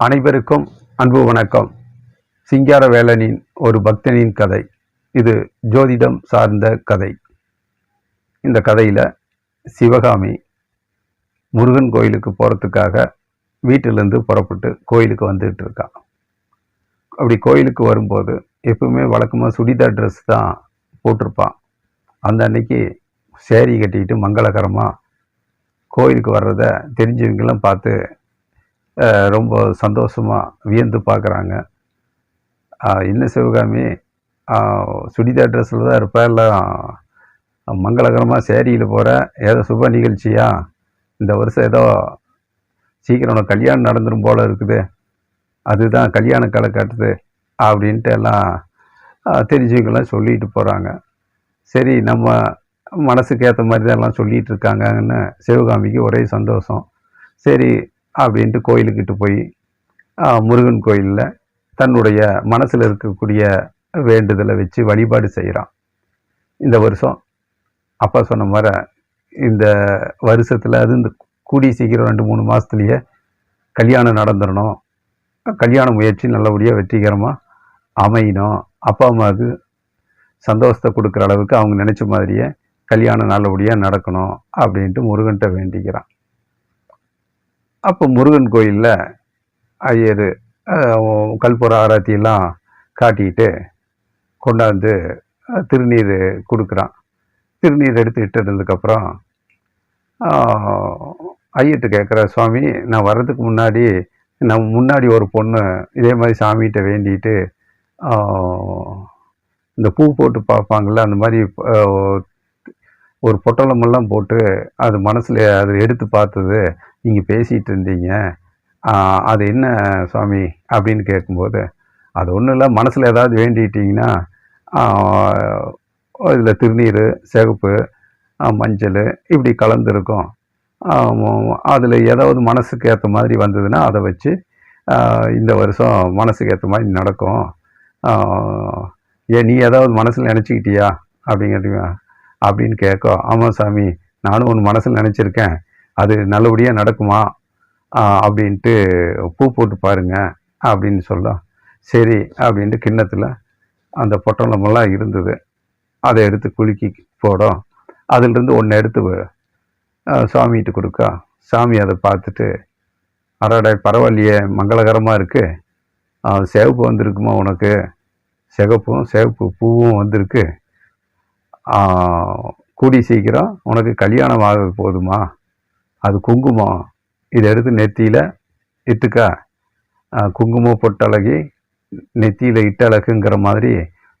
அனைவருக்கும் அன்பு வணக்கம். சிங்கார வேலனின் ஒரு பக்தனின் கதை. இது ஜோதிடம் சார்ந்த கதை. இந்த கதையில் சிவகாமி முருகன் கோயிலுக்கு போகிறதுக்காக வீட்டிலேருந்து புறப்பட்டு கோயிலுக்கு வந்துட்டு இருக்கான் அப்படி கோயிலுக்கு வரும்போது எப்பவுமே வழக்கமாக சுடிதார் ட்ரெஸ் தான் போட்டிருப்பான் அந்த அன்னைக்கு சேரீ கட்டிக்கிட்டு மங்களகரமாக கோயிலுக்கு வர்றத தெரிஞ்சவங்கெல்லாம் பார்த்து ரொம்ப சந்தோஷமாக வியந்து பார்க்குறாங்க என்ன சிவகாமி? சுடிதா சுடிதார் ட்ரெஸ்ஸில் தான் இருப்பேன் எல்லாம் மங்களகரமாக சேரியில் போகிற ஏதோ சுப நிகழ்ச்சியா? இந்த வருஷம் ஏதோ சீக்கிரம் கல்யாணம் நடந்துடும் போல் இருக்குது. அதுதான் கல்யாண களை கட்டுது. அப்படின்ட்டு எல்லாம் தெரிஞ்சவங்களாம் தெரிஞ்சவங்கெல்லாம் சொல்லிட்டு போகிறாங்க சரி நம்ம மனசுக்கு ஏற்ற மாதிரி தான் எல்லாம் சொல்லிகிட்டு இருக்காங்கன்னு சிவகாமிக்கு ஒரே சந்தோஷம். சரி அப்படின்ட்டு கோயிலுக்கிட்ட போய் முருகன் கோயிலில் தன்னுடைய மனசில் இருக்கக்கூடிய வேண்டுதலை வச்சு வழிபாடு செய்கிறான் இந்த வருஷம் அப்பா சொன்ன மாதிரி இந்த வருஷத்தில் அது இந்த கூடி சீக்கிரம் ரெண்டு மூணு மாதத்துலேயே கல்யாணம் நடந்துடணும். கல்யாண முயற்சி நல்லபடியாக வெற்றிகரமாக அமையணும். அப்பா அம்மாவுக்கு சந்தோஷத்தை கொடுக்குற அளவுக்கு அவங்க நினச்ச மாதிரியே கல்யாணம் நல்லபடியாக நடக்கணும் அப்படின்ட்டு முருகன்கிட்ட வேண்டிக்கிறான். அப்போ முருகன் கோயிலில் ஐயர் அஹ், ஆராத்தியெல்லாம் காட்டிட்டு கொண்டாந்து திருநீர் கொடுக்குறான். திருநீர் எடுத்து இட்டதுக்கப்புறம் ஐயர்கிட்ட கேட்குற சுவாமி நான் வர்றதுக்கு முன்னாடி நான் முன்னாடி ஒரு பொண்ணு இதே மாதிரி சாமிகிட்ட வேண்டிட்டு இந்த பூ போட்டு பார்ப்பாங்கள்ல அந்த மாதிரி ஒரு பொட்டலமெல்லாம் போட்டு அது மனசில் அது எடுத்து பார்த்தது நீங்கள் பேசிகிட்டு இருந்தீங்க. அது என்ன சுவாமி? அப்படின்னு கேட்கும்போது அது ஒன்றும் இல்லை. மனசில் ஏதாவது வேண்டிட்டிங்கன்னா இதில் திருநீர் சிகப்பு மஞ்சள் இப்படி கலந்துருக்கும். அதில் ஏதாவது மனசுக்கு ஏற்ற மாதிரி வந்ததுன்னா அதை வச்சு இந்த வருஷம் மனசுக்கு ஏற்ற மாதிரி நடக்கும். ஏன் நீ ஏதாவது மனசில் நினச்சிக்கிட்டியா? அப்படிங்கிறீங்க அப்படின்னு கேட்கும் ஆமாம் சாமி நானும் ஒன்று மனசில் நினச்சிருக்கேன். அது நல்லபடியாக நடக்குமா? அப்படின்ட்டு பூ போட்டு பாருங்க அப்படின்னு சொல்லும் சரி அப்படின்ட்டு கிண்ணத்தில் அந்த பொட்டலமெல்லாம் இருந்தது. அதை எடுத்து குலுக்கி போடும். அதிலிருந்து ஒன்று எடுத்து சாமிகிட்ட கொடுக்கா. சாமி அதை பார்த்துட்டு அடாடா பரவாயில்லையே மங்களகரமாக இருக்குது சிவப்பு வந்திருக்குமா உனக்கு? சிகப்பும் சிவப்பு பூவும் வந்திருக்கு. கூடி சீக்கிரம் உனக்கு கல்யாணம் ஆக போதுமா? அது குங்குமம். இதை எடுத்து நெத்தியில் இட்டுக்கா. குங்குமம் பொட்டழகி நெத்தியில் இட்டழகுங்கிற மாதிரி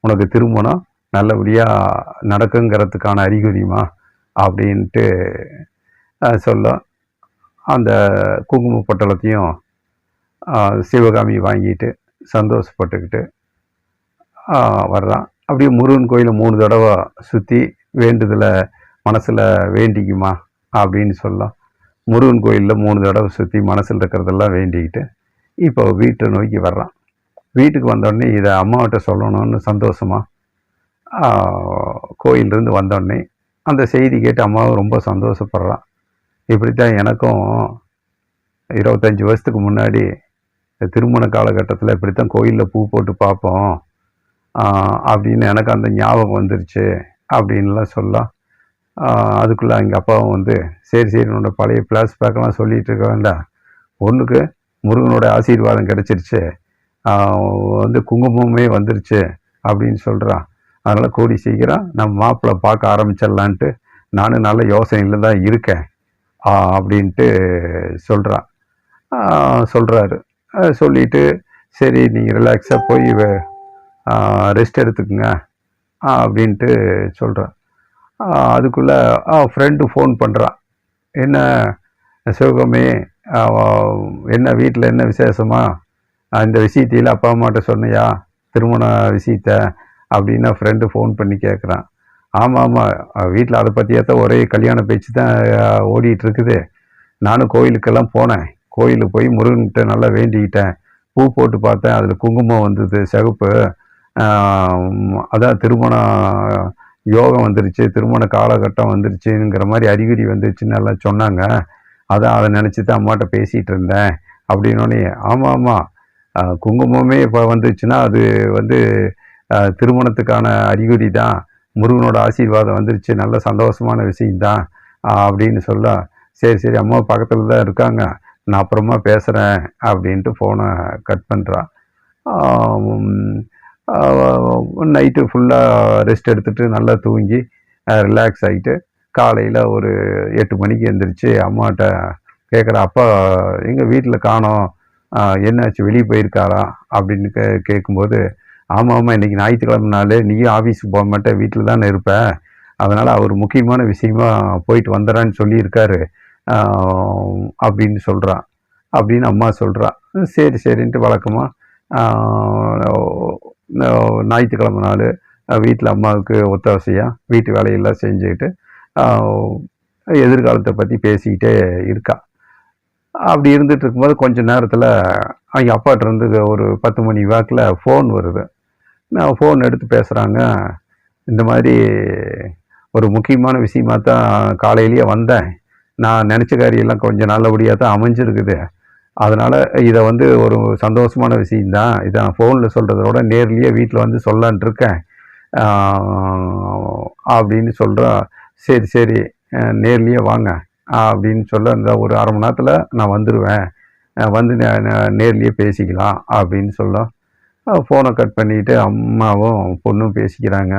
உனக்கு திருமணம் நல்லபடியாக நடக்குங்கிறதுக்கான அறிகுறிமா அப்படின்ட்டு சொல்ல. அந்த குங்கும பொட்டலத்தையும் சிவகாமி வாங்கிட்டு சந்தோஷப்பட்டுக்கிட்டு வர்றான். அப்படியே முருகன் கோயிலை மூணு தடவை சுற்றி வேண்டுதலை மனசில் வேண்டிக்குமா அப்படின்னு சொல்லலாம். முருகன் கோயிலில் மூணு தடவை சுற்றி மனசில் இருக்கிறதெல்லாம் வேண்டிக்கிட்டு இப்போ வீட்டை நோக்கி வர்றான். வீட்டுக்கு வந்தோடனே இதை அம்மாவிட்ட சொல்லணும்னு சந்தோஷமா கோயிலிருந்து வந்தோடனே அந்த செய்தி கேட்டு அம்மாவும் ரொம்ப சந்தோஷப்படுறான். இப்படித்தான் எனக்கும் இருபத்தஞ்சி வருஷத்துக்கு முன்னாடி இந்த திருமண காலகட்டத்தில் இப்படித்தான் கோயிலில் பூ போட்டு பார்ப்போம். அப்படின்னு எனக்கு அந்த ஞாபகம் வந்துருச்சு அப்படின்லாம் சொல்ல அதுக்குள்ளே எங்கள் அப்பாவும் வந்து சரி சரி என்னோட பழைய ஃப்ளாஷ்பேக்கெல்லாம் சொல்லிட்டு இருக்க வேண்டாம். ஒன்றுக்கு முருகனோட ஆசீர்வாதம் கிடச்சிருச்சு. வந்து குங்குமமே வந்துருச்சு அப்படின்னு சொல்கிறான் அதனால் கூடி சீக்கிரம் நம்ம மாப்பிள்ளை பார்க்க ஆரம்பிச்சிடலான்ட்டு நானும் நல்ல யோசனையில் தான் இருக்கேன் அப்படின்ட்டு சொல்கிறான் சொல்கிறாரு சொல்லிட்டு சரி நீங்கள் ரிலாக்ஸாக போய் ரெஸ்ட் எடுத்துக்கோங்க. அப்படின்ட்டு சொல்கிறான் அதுக்குள்ளே ஃப்ரெண்டு ஃபோன் பண்ணுறான் என்ன சிவகமி என்ன வீட்டில் என்ன விசேஷமா? இந்த விஷயத்தையில் அப்பா அம்மாட்ட சொன்னியா? திருமண விஷயத்த? அப்படின்னு ஃப்ரெண்டு ஃபோன் பண்ணி கேட்குறான் ஆமாம் ஆமாம் வீட்டில் அதை பற்றியே தான் ஒரே கல்யாண பேச்சு தான் ஆஹ், ஓடிட்டு இருக்குது நானும் கோயிலுக்கெல்லாம் போனேன். கோயிலுக்கு போய் முருகன்கிட்ட நல்லா வேண்டிக்கிட்டேன். பூ போட்டு பார்த்தேன். அதில் குங்குமம் வந்தது சிகப்பு. அதான் திருமணம் யோகம் வந்துருச்சு திருமண காலகட்டம் வந்துருச்சுங்கிற மாதிரி அறிகுறி வந்துருச்சுன்னு எல்லாம் சொன்னாங்க. அதான் அதை நினச்சி தான் அம்மாட்ட பேசிகிட்டு இருந்தேன். அப்படின்னோடனே ஆமாம் ஆமாம் குங்குமமே இப்போ வந்துச்சுன்னா அது வந்து திருமணத்துக்கான அறிகுறி தான். முருகனோட ஆசீர்வாதம் வந்துருச்சு நல்ல சந்தோஷமான விஷயந்தான் அப்படின்னு சொல்ல சரி சரி அம்மா பக்கத்தில் தான் இருக்காங்க. நான் அப்புறமா பேசுகிறேன் அப்படின்ட்டு ஃபோனை கட் பண்ணுறான் நைட்டு ஃபுல்லாக ரெஸ்ட் எடுத்துட்டு நல்லா தூங்கி ரிலாக்ஸ் ஆகிட்டு காலையில் ஒரு எட்டு மணிக்கு எந்திரிச்சு அம்மாட்ட கேட்குற அப்பா எங்கள் வீட்டில் காணோம். என்னாச்சு? வெளியே போயிருக்காரா? அப்படின்னு கே கேட்கும்போது ஆமாம் ஆமாம் இன்றைக்கி ஞாயிற்றுக்கிழமை நாள். நீயும் ஆஃபீஸுக்கு போக மாட்டேன். வீட்டில் தானே இருப்பேன். அதனால் அவர் முக்கியமான விஷயமா போயிட்டு வந்துடுறான்னு சொல்லியிருக்காரு. அப்படின்னு சொல்கிறான் அப்படின்னு அம்மா சொல்கிறா சரி சரின்ட்டு வழக்கமாக ஞாயிற்றுக்கிழமை நாள் வீட்டில் அம்மாவுக்கு ஒத்தாசையாக வீட்டு வேலையெல்லாம் செஞ்சுக்கிட்டு எதிர்காலத்தை பற்றி பேசிக்கிட்டே இருக்கா. அப்படி இருந்துகிட்டு இருக்கும்போது கொஞ்ச நேரத்தில் அவங்க அப்பாட்டிருந்து ஒரு பத்து மணி வாக்கில் ஃபோன் வருது. நான் ஃபோன் எடுத்து பேசுகிறாங்க இந்த மாதிரி ஒரு முக்கியமான விஷயமா தான் காலையிலேயே வந்தேன். நான் நினச்ச காரியெல்லாம் கொஞ்சம் நல்லபடியாக தான் அமைஞ்சிருக்குது. அதனால் இதை வந்து ஒரு சந்தோஷமான விஷயந்தான் இதை நான் ஃபோனில் சொல்கிறத விட நேர்லேயே வீட்டில் வந்து சொல்லலான்ட்டு இருக்கேன். அப்படின்னு சொல்கிறா சரி சரி நேர்லேயே வாங்க அப்படின்னு சொல்ல இந்த ஒரு அரை மணி நேரத்தில் நான் வந்துடுவேன் வந்து நேர்லேயே பேசிக்கலாம் அப்படின்னு சொல்ல ஃபோனை கட் பண்ணிட்டு அம்மாவும் பொண்ணும் பேசிக்கிறாங்க.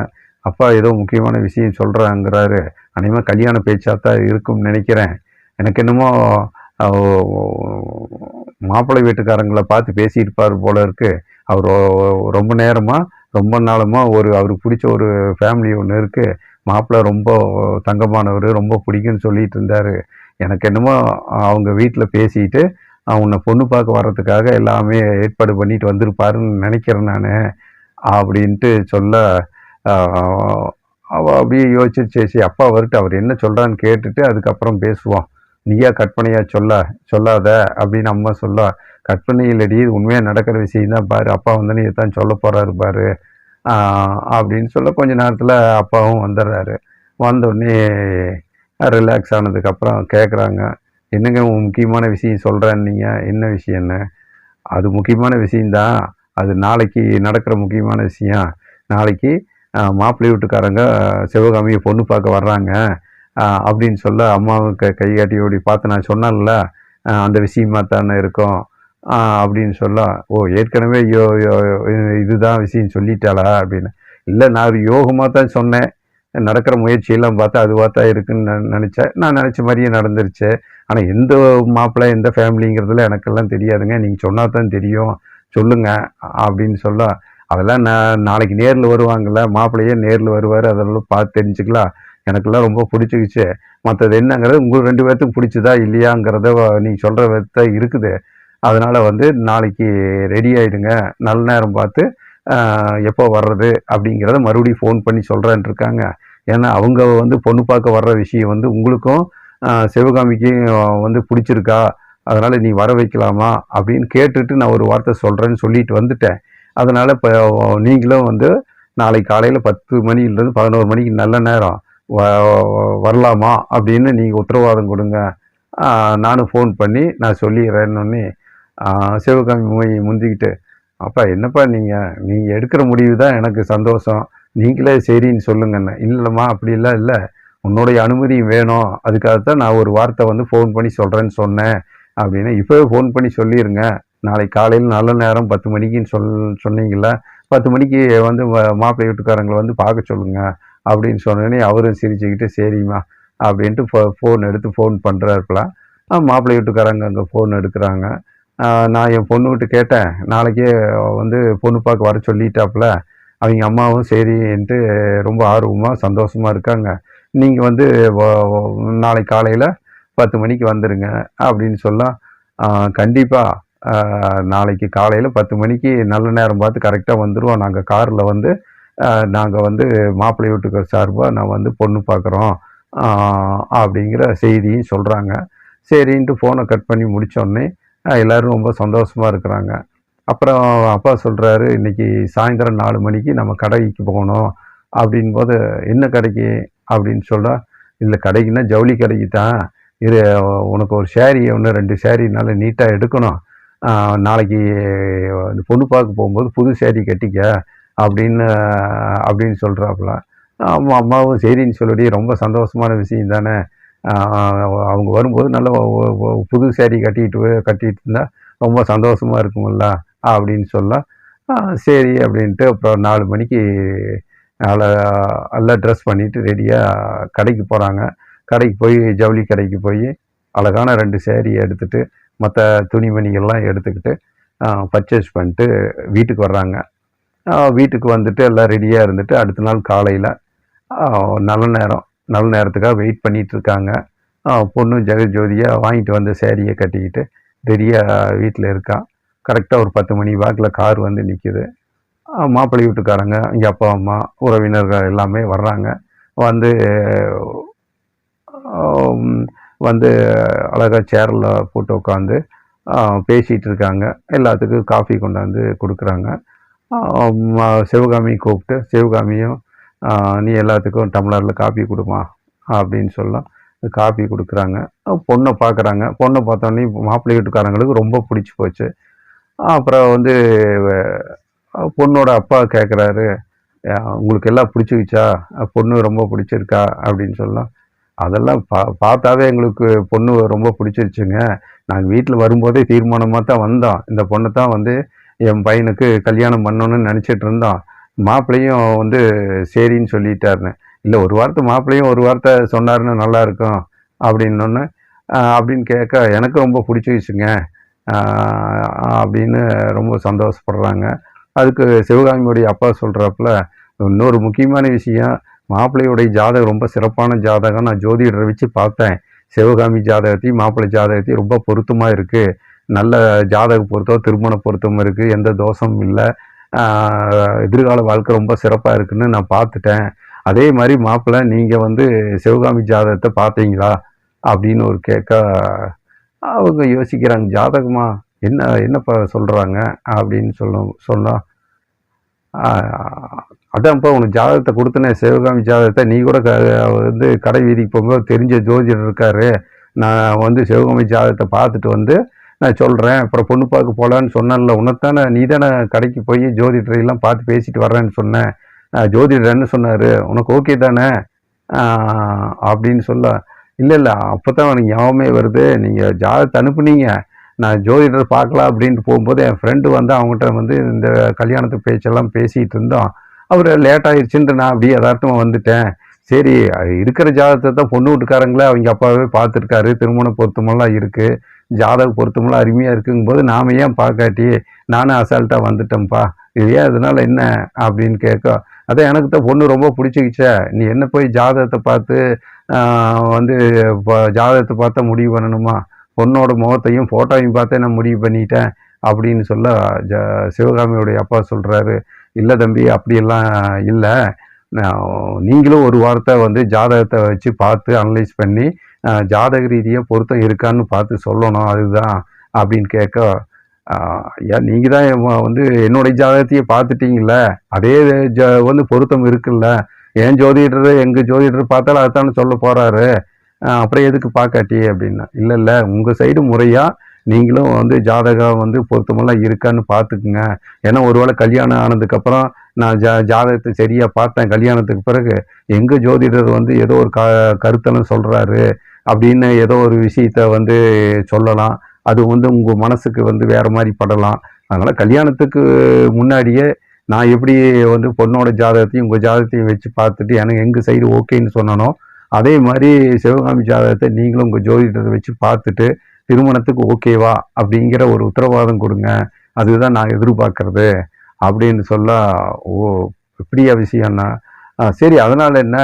அப்பா ஏதோ முக்கியமான விஷயம் சொல்கிறாங்கிறாரு அநேகமாக கல்யாண பேச்சாக தான் இருக்கும்னு நினைக்கிறேன். எனக்கு என்னமோ மாப்பிள்ளை வீட்டுக்காரங்களை பார்த்து பேசியிருப்பார் போல இருக்கு. அவர் ரொம்ப நேரமாக ரொம்ப நாளமாக ஒரு அவருக்கு பிடிச்ச ஒரு ஃபேமிலி ஒன்று இருக்குது மாப்பிள்ளை ரொம்ப தங்கமானவர் ரொம்ப பிடிக்கும்னு சொல்லிட்டு இருந்தார். எனக்கு என்னமோ அவங்க வீட்டில் பேசிட்டு அவனை பொண்ணு பார்க்க வர்றதுக்காக எல்லாமே ஏற்பாடு பண்ணிட்டு வந்திருப்பாருன்னு நினைக்கிறேன் நான் அப்படின்ட்டு சொல்ல அவள் அப்படியே யோசிச்சு சரி அப்பா வருட்டு அவர் என்ன சொல்கிறான்னு கேட்டுட்டு அதுக்கப்புறம் பேசுவோம். நீயா கற்பனையா சொல்ல சொல்லாத அப்படின்னு அம்மா சொல்ல கற்பனையிலடி உண்மையாக நடக்கிற விஷயம் தான் பாரு. அப்பா வந்து நீ தான் சொல்ல போகிறாரு பாரு. அப்படின்னு சொல்ல கொஞ்ச நேரத்தில் அப்பாவும் வந்துடுறாரு. வந்தோடனே ரிலாக்ஸ் ஆனதுக்கப்புறம் கேட்குறாங்க என்னங்க முக்கியமான விஷயம் சொல்கிறேன்னு நீங்கள் என்ன விஷயம்னு? அது முக்கியமான விஷயந்தான் அது நாளைக்கு நடக்கிற முக்கியமான விஷயம். நாளைக்கு மாப்பிள்ளை வீட்டுக்காரங்க சிவகாமியை பொண்ணு பார்க்க வர்றாங்க. அப்படின்னு சொல்ல அம்மாவுக்கு கை காட்டி ஓடி பார்த்து நான் சொன்னேன்ல அந்த விஷயமா தானே இருக்கும் அப்படின்னு சொல்ல ஓ ஏற்கனவே யோ யோ இதுதான் விஷயம் சொல்லிட்டாளா அப்படின்னு. இல்லை நான் ஒரு யோகமாக தான் சொன்னேன். நடக்கிற முயற்சியெல்லாம் பார்த்தா அதுவாக தான் இருக்குன்னு நான் நினச்சேன். நான் நினச்ச மாதிரியே நடந்துருச்சு. ஆனால் எந்த மாப்பிள்ளை எந்த ஃபேமிலிங்கிறதுல எனக்கெல்லாம் தெரியாதுங்க. நீங்கள் சொன்னால் தான் தெரியும். சொல்லுங்கள் அப்படின்னு சொல்ல அதெல்லாம் நான் நாளைக்கு நேரில் வருவாங்கல்ல மாப்பிள்ளையே நேரில் வருவார் அதெல்லாம் பார்த்து தெரிஞ்சுக்கலாம். எனக்கெல்லாம் ரொம்ப பிடிச்சிக்கிச்சு. மற்றது என்னங்கிறது உங்களுக்கு ரெண்டு பேர்த்துக்கும் பிடிச்சதா இல்லையாங்கிறத நீங்கள் சொல்கிற விதத்தை இருக்குது. அதனால் வந்து நாளைக்கு ரெடி ஆகிடுங்க நல்ல நேரம் பார்த்து எப்போ வர்றது அப்படிங்கிறத மறுபடியும் ஃபோன் பண்ணி சொல்கிறேன் இருக்காங்க. ஏன்னா அவங்க வந்து பொண்ணு பார்க்க வர்ற விஷயம் வந்து உங்களுக்கும் சிவகாமிக்கும் வந்து பிடிச்சிருக்கா. அதனால் நீ வர வைக்கலாமா அப்படின்னு கேட்டுட்டு நான் ஒரு வார்த்தை சொல்கிறேன்னு சொல்லிட்டு வந்துட்டேன். அதனால் இப்போ நீங்களும் வந்து நாளைக்கு காலையில் பத்து மணிலேருந்து பதினோரு மணிக்கு நல்ல நேரம். வரலாமா அப்படின்னு நீங்கள் உத்தரவாதம் கொடுங்க. நானும் ஃபோன் பண்ணி நான் சொல்லிடுறேன்னு சிவகாமி மொழி முந்திக்கிட்டு அப்பா என்னப்பா நீங்கள் நீங்கள் எடுக்கிற முடிவு தான் எனக்கு சந்தோஷம். நீங்களே சரின்னு சொல்லுங்கண்ணே இல்லைம்மா அப்படிலாம் இல்லை. உன்னுடைய அனுமதியும் வேணும். அதுக்காகத்தான் நான் ஒரு வார்த்தை வந்து ஃபோன் பண்ணி சொல்கிறேன்னு சொன்னேன். அப்படின்னு இப்போவே ஃபோன் பண்ணி சொல்லிடுங்க நாளைக்கு காலையில் நல்ல நேரம் பத்து மணிக்குன்னு சொல் சொன்னீங்கள பத்து மணிக்கு வந்து மாப்பிள்ளை வீட்டுக்காரங்களை வந்து பார்க்க சொல்லுங்கள் அப்படின்னு சொன்னோடனே அவரும் சிரிச்சுக்கிட்டு சரிம்மா அப்படின்ட்டு ஃபோ ஃபோன் எடுத்து ஃபோன் பண்ணுறாருப்பலாம் மாப்பிள்ளை வீட்டுக்காரங்க அங்கே ஃபோன் எடுக்கிறாங்க. நான் என் பொண்ணு விட்டு கேட்டேன். நாளைக்கே வந்து பொண்ணு பார்க்க வர சொல்லிட்டாப்புல அவங்க அம்மாவும் சரின்ட்டு ரொம்ப ஆர்வமாக சந்தோஷமாக இருக்காங்க. நீங்கள் வந்து நாளைக்கு காலையில் பத்து மணிக்கு வந்துடுங்க அப்படின்னு சொல்லலாம் கண்டிப்பாக நாளைக்கு காலையில் பத்து மணிக்கு நல்ல நேரம் பார்த்து கரெக்டாக வந்துடுவோம் நாங்கள் காரில் வந்து நாங்கள் வந்து மாப்பிள்ளை வீட்டுக்கு சார்பாக நான் வந்து பொண்ணு பார்க்குறோம் அப்படிங்கிற செய்தியும் சொல்கிறாங்க சரின்ட்டு ஃபோனை கட் பண்ணி முடித்தோடனே எல்லோரும் ரொம்ப சந்தோஷமாக இருக்கிறாங்க. அப்புறம் அப்பா சொல்கிறாரு இன்னைக்கு சாயந்தரம் நாலு மணிக்கு நம்ம கடைக்கு போகணும். அப்படின்போது என்ன கடைக்கு? அப்படின்னு சொல்கிறா இல்லை கடைக்குன்னா ஜவுளி கடைக்கு தான். இது உனக்கு ஒரு சேரீ ஒன்று ரெண்டு சேரீ நல்லா நீட்டாக எடுக்கணும். நாளைக்கு பொண்ணு பார்க்க போகும்போது புது சேரீ கட்டிக்க. அப்படின்னு அப்படின்னு சொல்கிறாப்புல அம்மா அம்மாவும் சரின்னு சொல்லி ரொம்ப சந்தோஷமான விஷயம் தானே. அவங்க வரும்போது நல்ல புது சேரீ கட்டிட்டு கட்டிகிட்டு இருந்தால் ரொம்ப சந்தோஷமாக இருக்குமில்ல அப்படின்னு சொல்ல சரி அப்படின்ட்டு அப்புறம் நாலு மணிக்கு நல்லா எல்லாம் ட்ரெஸ் பண்ணிவிட்டு ரெடியாக கடைக்கு போகிறாங்க கடைக்கு போய் ஜவுளி கடைக்கு போய் அழகான ரெண்டு சேரீ எடுத்துகிட்டு மற்ற துணிமணிகள்லாம் எடுத்துக்கிட்டு பர்ச்சேஸ் பண்ணிட்டு வீட்டுக்கு வர்றாங்க. வீட்டுக்கு வந்துட்டு எல்லாம் ரெடியாக இருந்துட்டு அடுத்த நாள் காலையில் நல்ல நேரம் நல்ல நேரத்துக்காக வெயிட் பண்ணிகிட்ருக்காங்க பொண்ணு ஜெகஜோதியாக வாங்கிட்டு வந்த சேரீயை கட்டிக்கிட்டு ரெடியாக வீட்டில் இருக்கான் கரெக்டாக ஒரு பத்து மணி வாக்கில் கார் வந்து நிற்கிது மாப்பிள்ளை வீட்டுக்காரங்க இங்கே அப்பா அம்மா உறவினர்கள் எல்லாமே வர்றாங்க. வந்து வந்து அழகாக சேரில் போட்டு உட்காந்து பேசிகிட்டு இருக்காங்க. எல்லாத்துக்கும் காஃபி கொண்டாந்து கொடுக்குறாங்க. சிவகாமியை கூப்பிட்டு சிவகாமியும் நீ எல்லாத்துக்கும் டம்ளரில் காப்பி கொடுமா அப்படின்னு சொல்லலாம் காப்பி கொடுக்குறாங்க. பொண்ணை பார்க்குறாங்க. பொண்ணை பார்த்தோன்னே மாப்பிள்ளை வீட்டுக்காரங்களுக்கு ரொம்ப பிடிச்சி போச்சு. அப்புறம் வந்து பொண்ணோட அப்பா கேட்குறாரு உங்களுக்கு எல்லாம் பிடிச்சிக்கிச்சா பொண்ணு ரொம்ப பிடிச்சிருக்கா? அப்படின்னு சொல்லலாம் அதெல்லாம் பா பார்த்தாவே எங்களுக்கு பொண்ணு ரொம்ப பிடிச்சிருச்சுங்க. நாங்கள் வீட்டில் வரும்போதே தீர்மானமாக தான் வந்தோம். இந்த பொண்ணை தான் வந்து என் பையனுக்கு கல்யாணம் பண்ணணும்னு நினச்சிட்டு இருந்தோம் மாப்பிள்ளையும் வந்து சரின்னு சொல்லிட்டாருன்னு. இல்லை ஒரு வார்த்தை மாப்பிள்ளையும் ஒரு வார்த்தை சொன்னாருன்னு நல்லா இருக்கும் அப்படின்னொன்னு அப்படின்னு கேட்க எனக்கு ரொம்ப பிடிச்சிருச்சுங்க அப்படின்னு ரொம்ப சந்தோஷப்படுறாங்க. அதுக்கு சிவகாமியுடைய அப்பா சொல்கிறாப்புல இன்னொரு முக்கியமான விஷயம் மாப்பிள்ளையுடைய ஜாதகம் ரொம்ப சிறப்பான ஜாதகம் நான் ஜோதிடரை வச்சு பார்த்தேன். சிவகாமி ஜாதகத்தையும் மாப்பிள்ளை ஜாதகத்தையும் ரொம்ப பொருத்தமாக இருக்குது நல்ல ஜாதக பொருத்தம் திருமண பொருத்தம் இருக்குது எந்த தோஷமும் இல்லை. எதிர்கால வாழ்க்கை ரொம்ப சிறப்பாக இருக்குன்னு நான் பார்த்துட்டேன். அதே மாதிரி மாப்பிள்ளை நீங்கள் வந்து சிவகாமி ஜாதகத்தை பார்த்தீங்களா? அப்படின்னு ஒரு கேட்க அவங்க யோசிக்கிறாங்க ஜாதகமா? என்ன என்னப்பா சொல்கிறாங்க அப்படின்னு சொல்ல சொன்னால் அதான்ப்பா உனக்கு ஜாதகத்தை கொடுத்தனே சிவகாமி ஜாதகத்தை நீ கூட க வந்து கடை வீதிக்கு போகும்போது தெரிஞ்ச ஜோதிடர் இருக்காரு. நான் வந்து சிவகாமி ஜாதகத்தை பார்த்துட்டு வந்து நான் சொல்கிறேன் அப்புறம் பொண்ணு பார்க்க போகலான்னு சொன்னேன்ல. உனத்தானே நீ தானே கடைக்கு போய் ஜோதிடரையெல்லாம் பார்த்து பேசிட்டு வர்றேன்னு சொன்னேன். ஆஹ் சொன்னார். உனக்கு ஓகே தானே? அப்படின்னு சொல்ல இல்லை இல்லை அப்போ தான் எனக்கு ஞாபகமே வருது. நீங்கள் ஜாதகத்தை அனுப்புனீங்க. நான் ஜோதிடர் பார்க்கலாம் அப்படின்ட்டு போகும்போது என் ஃப்ரெண்டு வந்து அவங்ககிட்ட வந்து இந்த கல்யாணத்து பேச்செல்லாம் பேசிகிட்டு இருந்தோம். அவர் லேட் ஆயிடுச்சுன்ட்டு நான் அப்படியே யதார்த்தமாக வந்துட்டேன். சரி இருக்கிற ஜாதகத்தை தான் பொண்ணு வீட்டுக்காரங்களே அவங்க அப்பாவே பார்த்துருக்காரு. திருமண பொருத்தமெல்லாம் இருக்குது ஜாதக பொருத்தமெல்லாம் அருமையாக இருக்குங்கும்போது நாம் ஏன் பார்க்காட்டி நானும் அசால்ட்டாக வந்துட்டேன்ப்பா. இது ஏன் அதனால என்ன அப்படின்னு கேட்க அதான் எனக்கு தான் பொண்ணு ரொம்ப பிடிச்சிக்கிச்சே. நீ என்ன போய் ஜாதகத்தை பார்த்து வந்து ஜாதகத்தை பார்த்தா முடிவு பண்ணணுமா? பொண்ணோட முகத்தையும் ஃபோட்டோவையும் பார்த்தே நான் முடிவு பண்ணிட்டேன்? அப்படின்னு சொல்ல ஜ சிவகாமியோடைய அப்பா சொல்கிறாரு இல்லை தம்பி அப்படியெல்லாம் இல்லை. நீங்களும் ஒரு வாரத்தை வந்து ஜாதகத்தை வச்சு பார்த்து அனலைஸ் பண்ணி ஜாதக ரீதியாக பொருத்தம் இருக்கான்னு பார்த்து சொல்லணும் அதுதான் அப்படின்னு கேட்க ஐயா நீங்கள் தான் வந்து என்னுடைய ஜாதகத்தையே பார்த்துட்டீங்கள அதே ஜ வந்து பொருத்தம் இருக்குல்ல? என் ஜோதிடர் எங்கள் ஜோதிடர் பார்த்தாலும் அதுதானே சொல்ல போகிறாரு அப்புறம் எதுக்கு பார்க்காட்டி அப்படின்னா. இல்லை இல்லை உங்கள் சைடு முறையாக நீங்களும் வந்து ஜாதகம் வந்து பொருத்தமெல்லாம் இருக்கான்னு பார்த்துக்குங்க. ஏன்னா ஒருவேளை கல்யாணம் ஆனதுக்கப்புறம் நான் ஜா ஜாதகத்தை சரியாக பார்த்தேன். கல்யாணத்துக்கு பிறகு எங்கள் ஜோதிடர் வந்து ஏதோ ஒரு க கருத்தெல்லாம் சொல்கிறாரு அப்படின்னு ஏதோ ஒரு விஷயத்த வந்து சொல்லலாம். அது வந்து உங்கள் மனசுக்கு வந்து வேறு மாதிரி படலாம். அதனால் கல்யாணத்துக்கு முன்னாடியே நான் எப்படி வந்து பொண்ணோட ஜாதகத்தையும் உங்கள் ஜாதகத்தையும் வச்சு பார்த்துட்டு எனக்கு எங்கள் சைடு ஓகேன்னு சொன்னனோ அதே மாதிரி சிவகாமி ஜாதகத்தை நீங்களும் உங்கள் ஜோதிடத்தை வச்சு பார்த்துட்டு திருமணத்துக்கு ஓகேவா அப்படிங்கிற ஒரு உத்தரவாதம் கொடுங்க. அதுதான் நான் எதிர்பார்க்கறது அப்படின்னு சொல்ல ஓ இப்படியா விஷயம்னா? சரி அதனால் என்ன?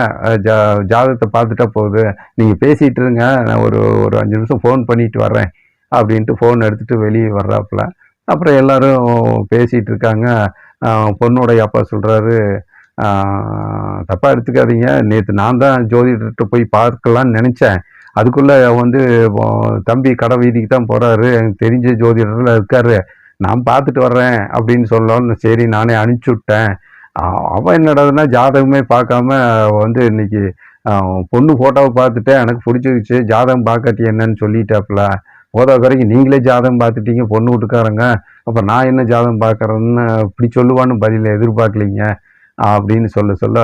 ஜா ஜாதகத்தை பார்த்துட்டா போகுது. நீங்கள் பேசிகிட்டு இருங்க. நான் ஒரு ஒரு அஞ்சு நிமிஷம் ஃபோன் பண்ணிட்டு வர்றேன் அப்படின்ட்டு ஃபோன் எடுத்துகிட்டு வெளியே வர்றாப்புல. அப்புறம் எல்லோரும் பேசிகிட்டு இருக்காங்க. பொண்ணுடைய அப்பா சொல்கிறாரு தப்பாக எடுத்துக்காதீங்க. நேற்று நான் தான் ஜோதிடர்கிட்ட போய் பார்க்கலான்னு நினச்சேன். அதுக்குள்ளே வந்து தம்பி கடை வீதிக்கு தான் போகிறாரு எனக்கு தெரிஞ்ச ஜோதிடரில் இருக்காரு. நான் பார்த்துட்டு வர்றேன் அப்படின்னு சொல்லணும்னு சரி நானே அனுப்பிச்சி விட்டேன். அவன் என்னடாதுன்னா ஜாதகமே பார்க்காம வந்து இன்னைக்கு பொண்ணு ஃபோட்டோவை பார்த்துட்டு எனக்கு பிடிச்சிருச்சு ஜாதகம் பார்க்காட்டி என்னன்னு சொல்லிட்டாப்புல போதா குறைக்கு நீங்களே ஜாதகம் பார்த்துட்டீங்க பொண்ணு வீட்டுக்காரங்க. அப்போ நான் என்ன ஜாதகம் பார்க்குறேன்னு இப்படி சொல்லுவான்னு பதிலில் எதிர்பார்க்கலீங்க அப்படின்னு சொல்ல சொல்ல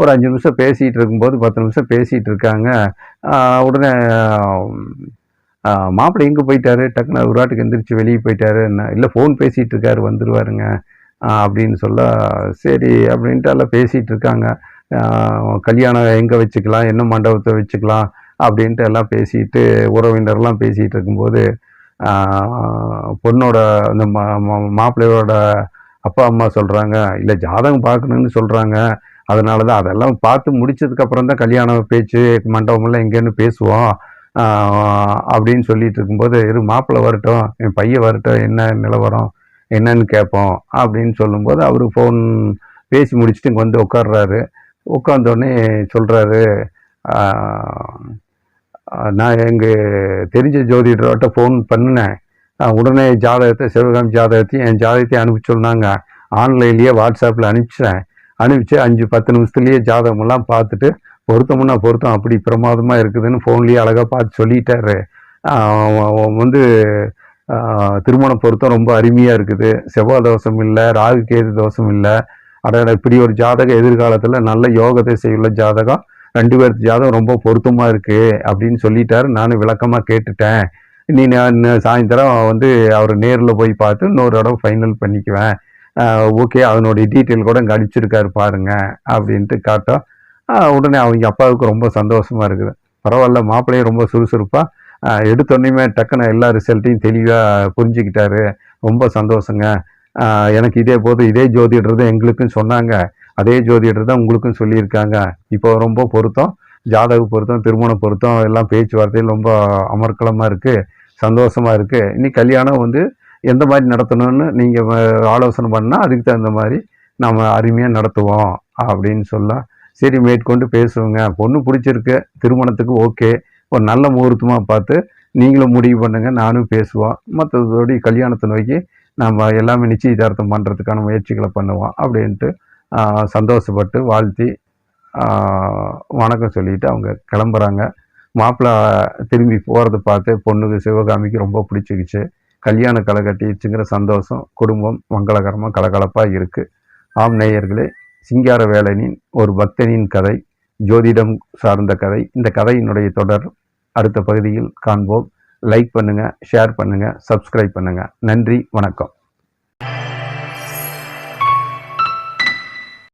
ஒரு அஞ்சு நிமிஷம் பேசிகிட்டு இருக்கும்போது பத்து நிமிஷம் பேசிகிட்டு இருக்காங்க. உடனே மாப்பிள்ளை எங்கே போயிட்டாரு? டக்குன்னு ஒரு வாட்டுக்கு எந்திரிச்சு வெளியே போயிட்டாரு. என்ன இல்லை ஃபோன் பேசிகிட்டு இருக்காரு வந்துருவாருங்க. அப்படின்னு சொல்ல சரி அப்படின்ட்டு எல்லாம் பேசிகிட்டு இருக்காங்க. கல்யாணம் எங்கே வச்சுக்கலாம் என்ன மண்டபத்தை வச்சுக்கலாம் அப்படின்ட்டு எல்லாம் பேசிட்டு உறவினர்லாம் பேசிகிட்டு இருக்கும்போது பொண்ணோட அந்த மா மா- மாப்பிள்ளையோட அப்பா அம்மா சொல்கிறாங்க இல்லை ஜாதகம் பார்க்கணுன்னு சொல்கிறாங்க அதனால தான் அதெல்லாம் பார்த்து முடிச்சதுக்கப்புறம் தான் கல்யாணம் பேச்சு மண்டபமெல்லாம் எங்கேன்னு பேசுவோம். அப்படின்னு சொல்லிட்டு இருக்கும்போது இரு மாப்பிள்ளை வரட்டும் என் பையன் வரட்டும் என்ன நிலவரம்? என்னன்னு கேட்போம் அப்படின்னு சொல்லும்போது அவர் ஃபோன் பேசி முடிச்சுட்டு இங்கே வந்து உட்காடுறாரு உட்காந்தோடனே சொல்கிறாரு நான் எங்கள் தெரிஞ்ச ஜோதிடர்கிட்ட ஃபோன் பண்ணினேன். உடனே ஜாதகத்தை சிவகாமி ஜாதகத்தையும் என் ஜாதகத்தையும் அனுப்பி சொன்னாங்க. ஆன்லைன்லேயே வாட்ஸ்அப்பில் அனுப்பிச்சேன். அனுப்பிச்சு அஞ்சு பத்து நிமிஷத்துலேயே ஜாதகமெல்லாம் பார்த்துட்டு பொருத்தமுன்னா பொருத்தம் அப்படி பிரமாதமாக இருக்குதுன்னு ஃபோன்லேயே அழகாக பார்த்து சொல்லிட்டாரு. வந்து திருமண பொருத்தம் ரொம்ப அருமையாக இருக்குது. செவ்வாய் தோஷம் இல்லை ராகு கேது தோஷம் இல்லை. அட இப்படி ஒரு ஜாதகம் எதிர்காலத்தில் நல்ல யோகத்தை செய்யுள்ள ஜாதகம் ரெண்டு பேர்த்து ஜாதகம் ரொம்ப பொருத்தமாக இருக்குது அப்படின்னு சொல்லிட்டாரு. நானும் விளக்கமாக கேட்டுட்டேன். நீ நான் சாயந்தரம் வந்து அவர் நேரில் போய் பார்த்து இன்னொரு இடம் ஃபைனல் பண்ணிக்குவேன். ஓகே அதனுடைய டீட்டெயில் கூட இங்கே அடிச்சிருக்காரு பாருங்க அப்படின்ட்டு காட்டோம் உடனே அவங்க அப்பாவுக்கு ரொம்ப சந்தோஷமாக இருக்குது. பரவாயில்ல மாப்பிள்ளையும் ரொம்ப சுறுசுறுப்பாக எடுத்தோடனே டக்குன்னு எல்லா ரிசல்ட்டையும் தெளிவாக புரிஞ்சுக்கிட்டாரு. ரொம்ப சந்தோஷங்க. எனக்கு இதே போது இதே ஜோதிடர் தான் எங்களுக்கும் சொன்னாங்க. அதே ஜோதிடர் தான் உங்களுக்கும் சொல்லியிருக்காங்க. இப்போ ரொம்ப பொருத்தம். ஜாதக பொருத்தம் திருமண பொருத்தம் எல்லாம் பேச்சுவார்த்தையில் ரொம்ப அமர்க்கலமாக இருக்குது சந்தோஷமாக இருக்குது இனி கல்யாணம் வந்து எந்த மாதிரி நடத்தணும்னு நீங்கள் ஆலோசனை பண்ணால் அதுக்கு தகுந்த மாதிரி நம்ம அருமையாக நடத்துவோம் அப்படின்னு சொல்ல சரி மேற்கொண்டு பேசுவோங்க. பொண்ணு பிடிச்சிருக்கு. திருமணத்துக்கு ஓகே. ஒரு நல்ல முகூர்த்தமாக பார்த்து நீங்களும் முடிவு பண்ணுங்கள் நானும் பேசுவோம். மற்றதோடி கல்யாணத்தை நோக்கி நம்ம எல்லாமே நிச்சயதார்த்தம் பண்ணுறதுக்கான முயற்சிகளை பண்ணுவோம் அப்படின்ட்டு சந்தோஷப்பட்டு வாழ்த்தி வணக்கம் சொல்லிட்டு அவங்க கிளம்புறாங்க. மாப்பிள்ளை திரும்பி போகிறத பார்த்து பொண்ணுக்கு சிவகாமிக்கு ரொம்ப பிடிச்சிக்கிச்சு கல்யாண களை கட்டிடுச்சுங்கிற சந்தோஷம் குடும்பம் மங்களகரமாக கலகலப்பாக இருக்குது ஆம் நேயர்களே சிங்கார வேலனின் ஒரு பக்தனின் கதை. ஜோதிடம் சார்ந்த கதை. இந்த கதையினுடைய தொடர் அடுத்த பகுதியில் காண்போம். லைக் பண்ணுங்கள் ஷேர் பண்ணுங்கள் சப்ஸ்கிரைப் பண்ணுங்கள் நன்றி வணக்கம்.